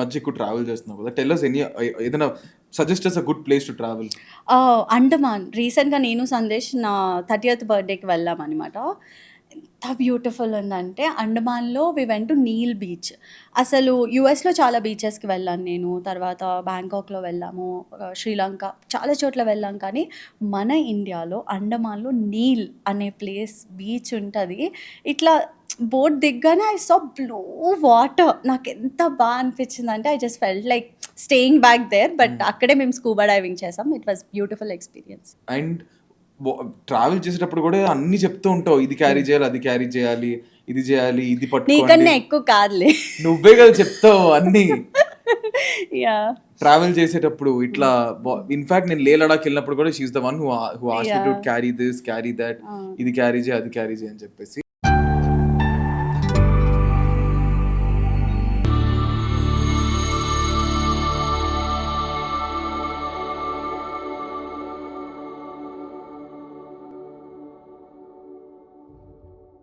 మధ్య ఎక్కువ ట్రావెల్ చేస్తున్నావు కదా. టెల్లర్స్ ఎనీ ఏదైనా suggest a good place to travel Andaman. రీసెంట్గా నేను సందేశ్ నా థర్టీ ఎయిత్ బర్త్డేకి వెళ్ళాం అనమాట ఎంత బ్యూటిఫుల్ ఉందంటే అండమాన్లో we went to Neil beach అసలు యుఎస్లో చాలా బీచెస్కి వెళ్ళాను నేను. తర్వాత బ్యాంకాక్లో వెళ్ళాము శ్రీలంక చాలా చోట్ల వెళ్ళాం కానీ మన ఇండియాలో అండమాన్లో నీల్ అనే ప్లేస్ బీచ్ ఉంటుంది. ఇట్లా బోట్ దిగ్గానే ఐ సా బ్లూ వాటర్ నాకు ఎంత బాగా అనిపించింది అంటే I just felt like staying back there but అక్కడే మేము స్కూబా డైవింగ్ చేసాం. It was beautiful experience and travel చేసేటప్పుడు కూడా అన్ని చెప్తూ ఉంటావు ఇది క్యారీ చేయాలి అది క్యారీ చేయాలి ఇది చేయాలి ఇది పట్టుకోండి. ఎక్కువ కాదులే. నువ్వే కదా చెప్తావు అన్ని. యా ట్రావెల్ చేసేటప్పుడు ఇట్లా ఇన్ఫాక్ట్ నేను లే లడాక్ వెళ్ళినప్పుడు కూడా she the one who who ask to. Carry this carry that ఇది క్యారీ చేయి అది క్యారీ చేయి అని చెప్పేసి.